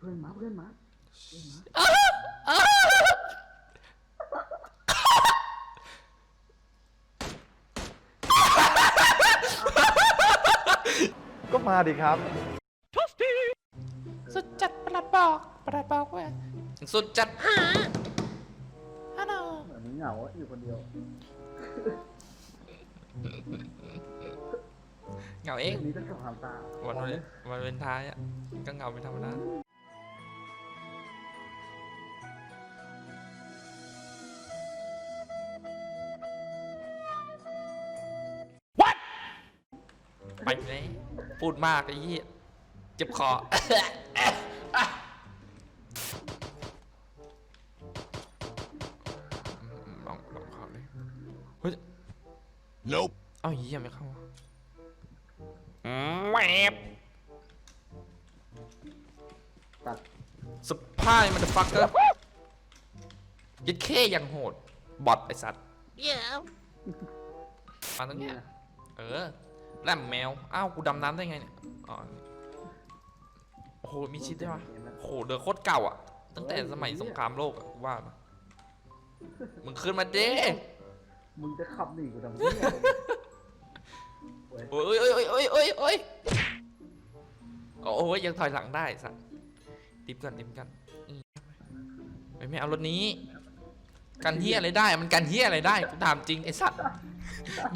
เพื่อนมาเพื่อนมาเพื่อนมาก็มาดิครับ สุดจัดประหลัดบอกประหลัดบอกว่าสุดจัดหาฮัลโหลเหมือนมึงเหงาอะอยู่คนเดียวเหงาเองวันนี้ต้องกลับหามตาวันวันวันเป็นท้ายอะก็เหงาเป็นธรรมดา ไปเลยพูดมากไอ้ยี่เจ็บคอ ลองลองเข้าเลยเฮ้ย Nope. เอ้าเหี้ยไม่เข้าวะอืมแหวบตัดสปายมันจะฟักเกอร์ยัดเข้อย่างโหด บอทไอสัตว์มาตรงเนี้ยนะเออ แลมแมว อ้าว กูดำน้ำได้ไงเนี่ยอ๋อโอ้โห มีชิดได้ปะโอ้โห เดือโคตรเก่าอะ ตั้งแต่สมัยสงครามโลกอะกูว่านะมึงขึ้นมาเด้มึงจะขับหนีกูทำไมเนี่ยเว้ยโอ้ยโอ้ยโอ้ยโอ้ยโอ้ยโอ้ยโอ้ยยังถอยหลังได้สัตว์ติบกันติบกันอืมไม่ไม่เอารถนี้ กันเฮียอะไรได้ มันกันเฮียอะไรได้กูถามจริงไอ้สัตว์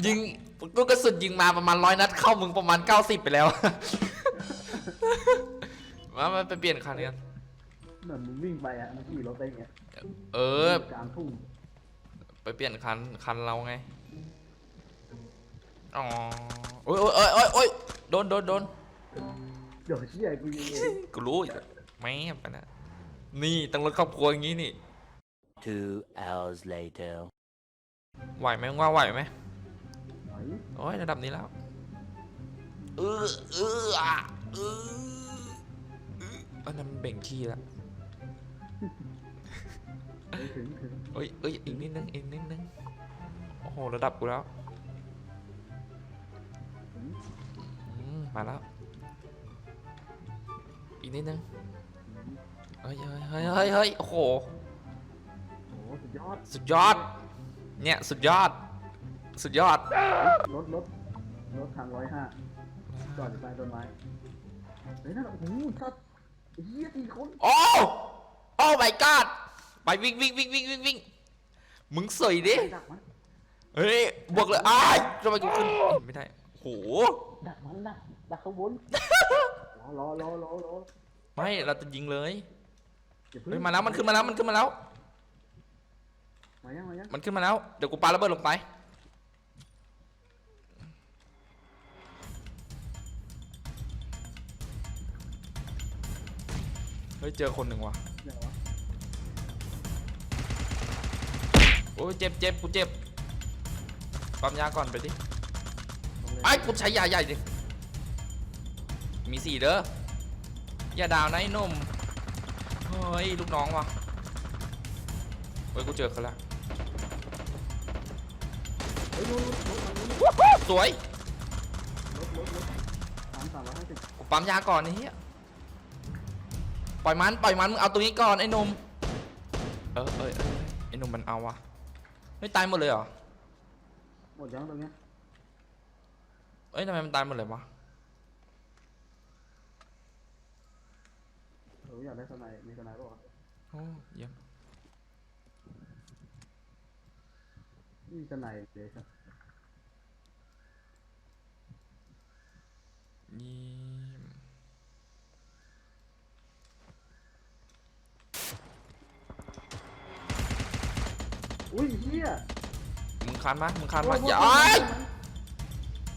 ยิงลูกกระสุนยิงมาประมาณร้อยนัดเข้ามึงประมาณเก้าสิบไปแล้ว มามาไปเปลี่ยนคันกันเหมือนมึงวิ่งไปอะมึงขี่รถไปอย่างเงี้ยเออ กลางทุ่งไปเปลี่ยนคันคันเราไง อ๋อโอ้ยโอ้ยโอ้ยโอ้ยโอ้ยโดนโดนโดนเดี๋ยวเชี่ยกูยิงเองกูรู้อยู่แล้วแม่งไปนะนี่ต้องรถครอบครัวอย่างนี้นี่ Two hours later. ไหวไหมมึงว่าไหวไหมไหว โอ้ยระดับนี้แล้วเออเอออะเอออันนั้นมันเบ่งขี้แล้วไม่ถึงถึงเอ้ยเอ้ยอีกนิดนึงอีกนิดนึงโอ้โหระดับกูแล้วอืมมาแล้ว อีกนิดนึงเฮ้ยเฮ้ยเฮ้ยเฮ้ยเฮ้ยโอ้โห โอ้โหสุดยอด สุดยอด เนี่ย สุดยอด สุดยอด รถรถรถทางร้อยห้าจอดอยู่ใต้ต้นไม้เฮ้ยนั่นโอ้โหชัดไอ้เฮียสี่คนโอ้ โอ้ my god ไปวิ่งวิ่งวิ่งวิ่งวิ่งวิ่งมึงสวยดิ ดักมันเฮ้ย บวกเลยอ้ายทำไมกูขึ้นเอ้ยไม่ได้โห ดักมันดักดักข้างบนรอรอรอรอรอไม่ เราจะยิงเลย อย่าเพิ่งเฮ้ย มาแล้ว มันขึ้นมาแล้ว มันขึ้นมาแล้ว มายังมายังมันขึ้นมาแล้ว เดี๋ยวกูปาระเบิดลงไป ฮ้ยเจอคนหนึ่งว่ะเดี๋ยววะโอ้ยเจ็บเจ็บกูเจ็บปั๊มยาก่อนไปดิลงเลยไอ้กูใช้ยาใหญ่ดิมีสี่เด้ออย่าดาวนะไอ้หนุ่มเฮ้ยลูกน้องว่ะเฮ้ยกูเจอเขาแล้วเฮ้ยรถรถรถรถสวยรถรถรถสามสามร้อยห้าสิบกูปั๊มยาก่อนไอ้เหี้ย ปล่อยมันปล่อยมันมึงเอาตรงนี้ก่อนไอ้หนุ่มเออเออเออไอ้หนุ่มมันเอาวะไม่ตายหมดเลยเหรอหมดยังตรงเนี้ยเอ้ยทำไมมันตายหมดเลยวะเอออยากได้สไนด์มีสไนด์ป่ะโอ้เยี่ยมมีสไนด์เลยครับเยี่ยม อุ้ยเฮียมึงคันมามึงคันมาโอ้โหอย่าไอ้ย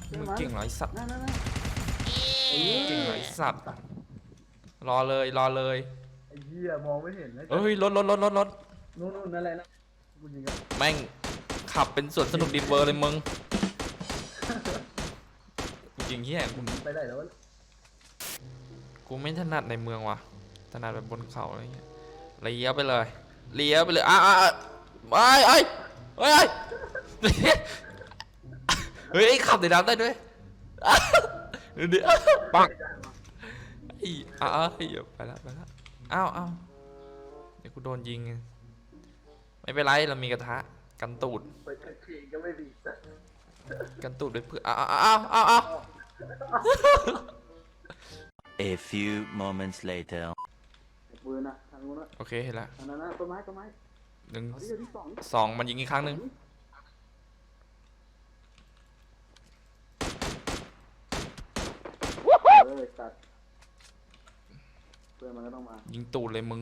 เดี๋ยวมึงมันเก่งเหรอไอ้สัตว์นั่นนั่นนั่นเอเก่งเหรออไอ้สัตว์รอเลยรอเลยไอ้เหี้ยมองไม่เห็นนะเอ้ยรถรถรถรถรถนู่นนู่นนั่นแหละนะกูยิงกันแม่งขับเป็นสวนสนุกดินเวอร์เลยมึงกูจริงเฮียกูไปได้แล้ววะกูไม่ถนัดในเมืองว่ะถนัดแบบบนเขาอะไรเงี้ยเลี้ยวไปเลยเลี้ยวไปเลยอะอะ อะไปไอ้ยเฮ้ยเฮ้ยเฮ้ยขับในน้ำได้ด้วยเดี๋ยวปังไอ้อะอะเฮ้ยไปละไปละอ้าวอ้าวเดี๋ยวกูโดนยิงไงไม่เป็นไรเรามีกระทะกันตูดไปกระเทียงก็ไม่ดีสัสกันตูดด้วยเพื่ออ้าวอ้าวอ้าวอ้าว A few moments later. ปืนนะทางนู้นนะโอเคเห็นละทางนั้นนะต้นไม้ต้นไม้ หนึ่งเอาที่เดียวที่สองสองมันยิงอีกครั้งหนึ่งเออตัดเพื่อนมันก็ต้องมา ยิงตูดเลยมึง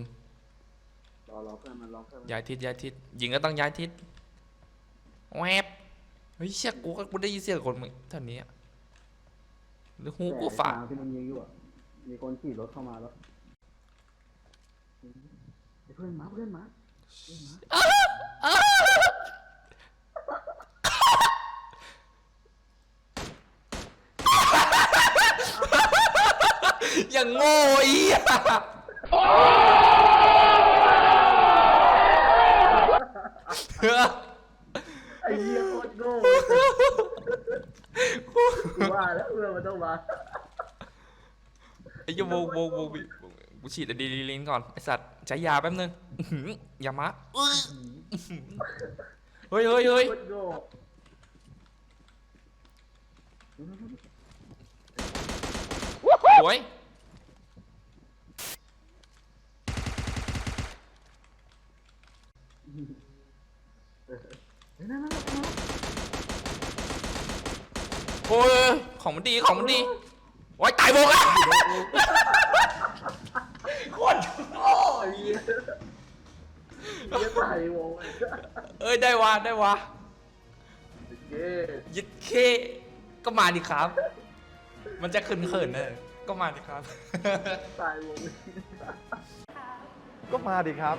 รอรอเพื่อนมันรอเพื่อนมันย้ายทิศย้ายทิศยิงก็ต้องย้ายทิศแวบเฮ้ยเชี่ยกูก็กูได้ยินเสียงคนมึงเท่านี้อะหรือหูกูฝาดแต่ทงที่มันยิงอยู่อะมีคนขี่รถเข้ามาแล้วเฮ้ยเพื่อนมาเพื่อนมาเพื่อนมา อย่างโง่อีอะเฮ้อไอ้เหี้ยโคตรโง่ว่าแล้วเพื่อนมันต้องมา ไอ้ยโวโวโววิ กูฉีดอะดรีนาลีนก่อน ไอสัตว์ใช้ยาแป๊บนึงอื้อหือยามาอื้อเฮ้ยเฮ้ยเฮ้ยโคตรโง่สวยเฮ้ยนั่นนั่นนั่นโอ้ยของมันดีของมันดีโอ้ยตายวงอะ วงเลยเอ้ยได้วะได้วะเย้ยึดเคก็มาดิครับ มันจะเขินๆนะก็มาดิครับ ตายวงก็มาดิครับ